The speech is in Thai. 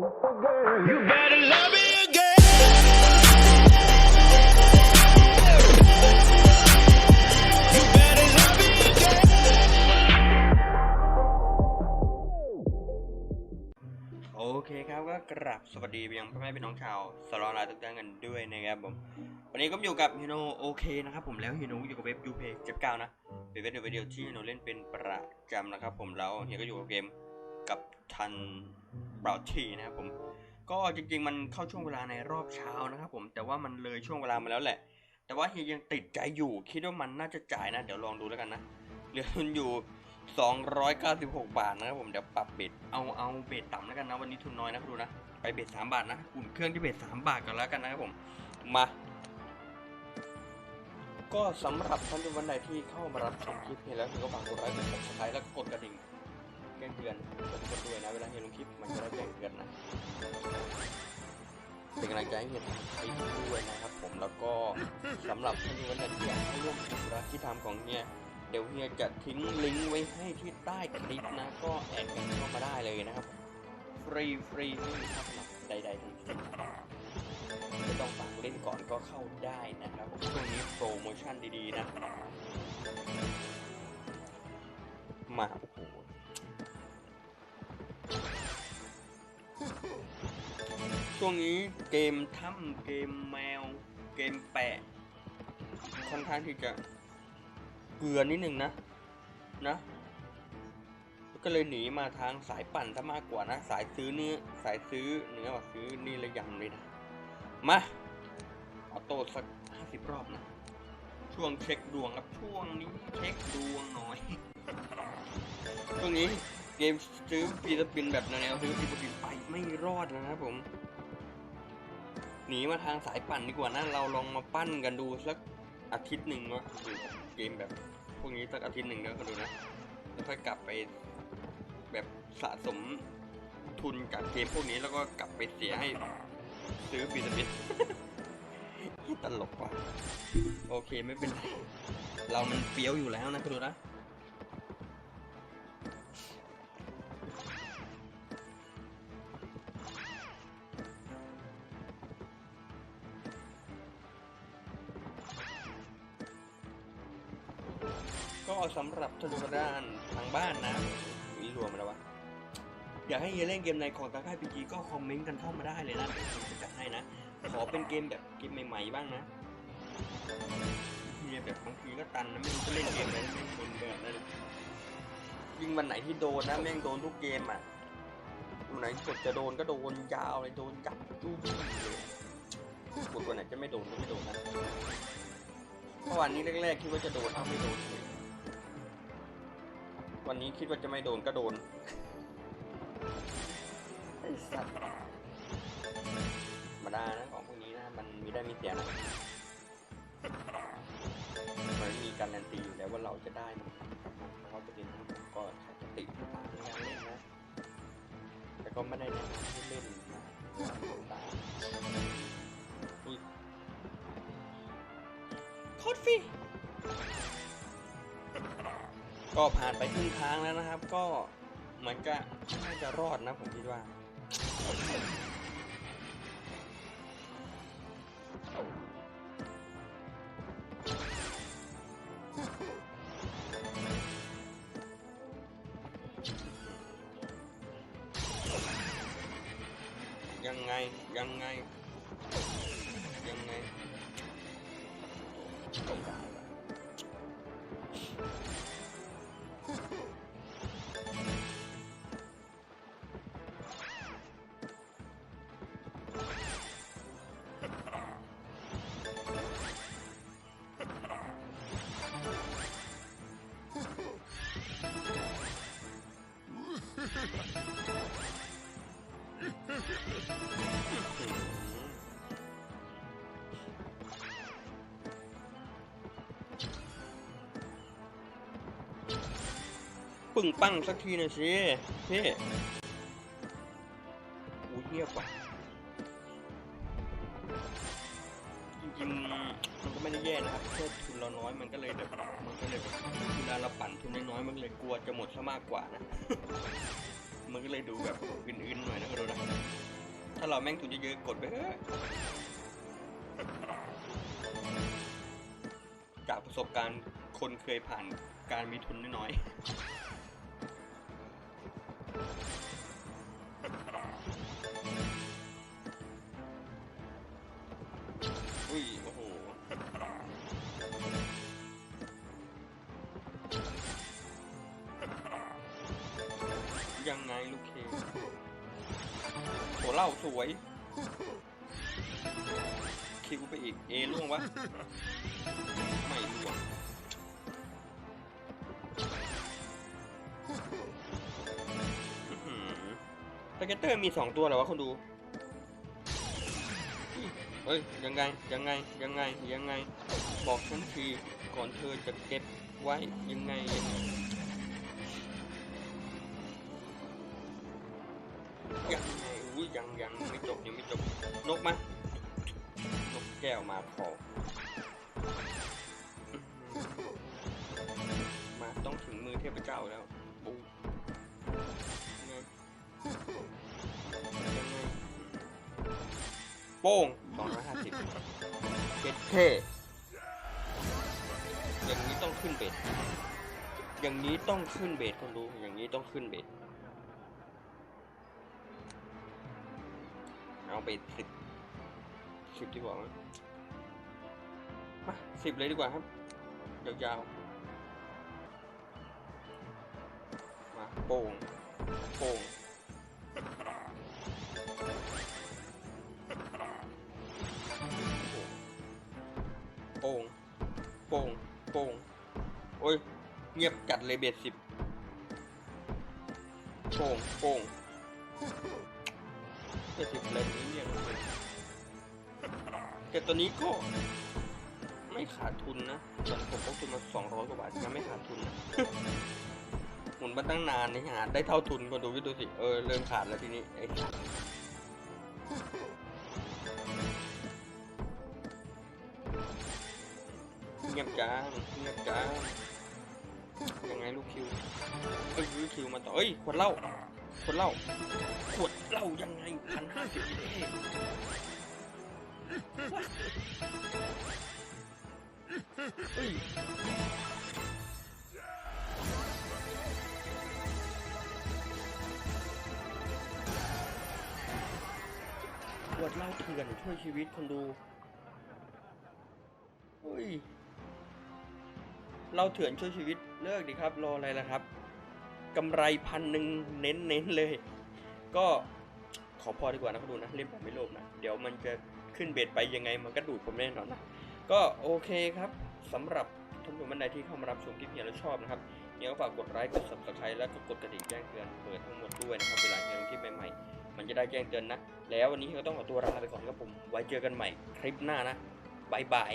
โอเคครับก็กราบสวัสดีไปยังพ่อแม่พี่น้องชาวสลอไลน์ทุกท่านกันด้วยนะครับผมวันนี้ก็อยู่กับฮิโนโอเคนะครับผมแล้วฮิโนอยู่กับเว็บยูเพย์เจ็ดเก้านะเป็นเว็บเดียวที่ฮิโนเล่นเป็นประจำนะครับผมแล้วเฮียก็อยู่กับเกมกับทัน บราทีนะครับผมก็จริงๆมันเข้าช่วงเวลาในรอบเช้านะครับผมแต่ว่ามันเลยช่วงเวลามาแล้วแหละ แต่ว่าเฮียยังติดใจอยู่คิดว่ามันน่าจะจ่ายนะเดี๋ยวลองดูแล้วกันนะเหลือทุนอยู่ 296 บาทนะครับผมเดี๋ยวปรับเบ็ดเอาเอาเบ็ดต่ำแล้วกันนะวันนี้ทุนน้อยนะดูนะไปเบ็ด3บาทนะอุ่นเครื่องที่เบ็ด3บาทกันแล้วกันนะครับผมมาก็สำหรับท่านที่วันใดที่เข้ามารับชมคลิปนี้แล้วก็ฝากกดไลค์กด subscribe แล้วก็กดกระดิ่ง แจ้งเตือนกดกดด้วยนะเวลาเห็นลงคลิปมันจะได้แจ้งเตือนนะเป็นกำลังใจให้เฮียทำคลิปด้วยนะครับผมแล้วก็สำหรับท่านที่วันนี้อยากให้ร่วมกิจกรรมที่ทำของเฮียเดี๋ยวเฮียจะทิ้งลิงก์ไว้ให้ที่ใต้คลิปนะ ก็แอดกันเข้ามาได้เลยนะครับ ฟรีฟรีไม่มีค่าสมัครใดๆทั้งสิ้นไม่ต้องฝากเล่นก่อนก็เข้าได้นะครับช่วงนี้โปรโมชั่นดีๆนะมาโอ้โห ช่วงนี้เกมถ้ำเกมแมว เกมแปะค่อนข้างที่จะเกลือนิดนึงนะนะ ก็เลยหนีมาทางสายปั่นซะมากกว่านะ สายซื้อเนื้อสายซื้อเนื้อว่าซื้อนี่ระยำเลยนะมาออโต้สักห้าสิบรอบนะ ช่วงเช็คดวงครับช่วงนี้เช็คดวงหน่อยช่วงนี้เกมซื้อฟีสปินแบบแนวซื้อฟีสปินไปไม่รอดนะครับผม หนีมาทางสายปั่นดีกว่านะเราลองมาปั้นกันดูสักอาทิตย์หนึ่งเนาะเกมแบบ พวกนี้สักอาทิตย์หนึ่งแล้วก็ดูนะแล้วค่อยกลับไปแบบสะสมทุนกับเกมพวกนี้แล้วก็กลับไปเสียให้ซื้อฟีสปินตลกว่ะโอเคไม่เป็นไรเรามันเฟี้ยวอยู่แล้วนะคุณดูนะ ก็สำหรับทุกด้านทางบ้านนะวิรวมมาแล้ววะ อยากให้เฮียเล่นเกมในของตาค่ายพีจีก็คอมเมนต์กันเข้ามาได้เลยนะผมจะจัดให้นะ ขอเป็นเกมแบบเกมใหม่ๆบ้างนะเฮียแบบบางทีก็ตันนะไม่รู้จะเล่นเกมอะไรไม่คนเบื่อนั่นยิ่งวันไหนที่โดนนะแม่งโดนทุกเกมอะวันไหนกดจะโดนก็โดนยาวเลยโดนจับจู้จี้เลยกดวันไหนจะไม่โดนก็ไม่โดนนะเมื่อวานนี้แรกๆคิดว่าจะโดนเอาไม่โดนเลย วันนี้คิดว่าจะไม่โดนก็โดน ไอ้สัตว์ธรรมดานะของพวกนี้นะ มันมีได้มีเสียนะ มันมีการันตีอยู่แล้วว่าเราจะได้มันเขาจะเป็นผมก็ใช้สติตามในการเล่นนะ แต่ก็ไม่ได้แนะนำให้เล่นนะตามอุ้ยโคตรฟี ก็ผ่านไปครึ่งทางแล้วนะครับ ก็เหมือนจะน่าจะรอดนะผมคิดว่ายังไง ยังไง ยังไง ปึ้งปั้งสักทีหน่อยสิพี่อู้เยียบว่ะจริงๆมันก็ไม่ได้แย่นะครับแค่ทุนเราน้อยมันก็เลยแบบมันก็เลยแบบเวลาเราปั่นทุนน้อยๆมันเลยกลัวจะหมดซะมากกว่านะ มันก็เลยดูแบบอื่นๆหน่อยนะครับถ้าเราแม่งตุนเยอะๆกดไปเถอะจากประสบการณ์คนเคยผ่านการมีทุนน้อยๆ สวย คิวไปอีก เอล่วงวะ ไม่ล่วงอื้อหือสเกตเตอร์มีสองตัวเหรอวะคนดู เฮ้ย ยังไง ยังไง ยังไง ยังไง บอกฉันที ก่อนเธอจะเก็บไว้ยังไงยังไง นกมานกแก้วมาพอมาต้องถึงมือเทพเจ้าแล้วปูโป้งสองร้อยห้าสิบเจ็ดเท่อย่างนี้ต้องขึ้นเบ็ด อย่างนี้ต้องขึ้นเบ็ดคนดูอย่างนี้ต้องขึ้นเบ็ด เอาไปสิบ สิบดีกว่าไหมาสิบเลยดีกว่าครับ ยาวๆ มาโป่ง โป่ง โป่ง โป่ง โป่ง โอ้ย เงียบจัดเลยเบ็ดสิบโป่ง โป่งเจ็ดสิบเลนนี้เนี่ย แต่ตัวนี้ก็ไม่ขาดทุนนะตอนผมพกทุนมาสองร้อยกว่าบาทยังไม่ขาดทุนนะหมุนมาตั้งนานนี่หาได้เท่าทุนก็ดูวิดูสิ เออ เริ่มขาดแล้วทีนี้ไอ้เงียบจ้างเงียบจ้างยังไงลูกคิวเอ้ยลูกคิวมาต่อเอ้ยขวดเหล้าขวดเหล้าขวดเหล้ายังไงพันห้าสิบเอง เฮ้ยขวดเหล้าเถื่อนช่วยชีวิตคนดูเฮ้ยเหล้าเถื่อนช่วยชีวิตเลิกดีครับรออะไรล่ะครับกำไรพันหนึ่งเน้นเน้นๆเลย ก็ขอพอดีกว่านะคุณดูนะเล่นแบบไม่โลภนะ เดี๋ยวมันจะ ขึ้นเบ็ดไปยังไงมันก็ดูดผมแน่นอนนะก็โอเคครับสำหรับท่านผู้ชมท่านใดที่เข้ามารับชมคลิปเฮียแล้วชอบนะครับเฮียก็ฝากกดไลค์กด subscribe แล้วก็กดกระดิ่งแจ้งเตือนเปิดทั้งหมดด้วยนะครับเวลาเฮียงคลิปใหม่ๆมันจะได้แจ้งเตือนนะ แล้ววันนี้เฮียก็ต้องขอตัวลาไปก่อนครับผมไว้เจอกันใหม่คลิปหน้านะบายบาย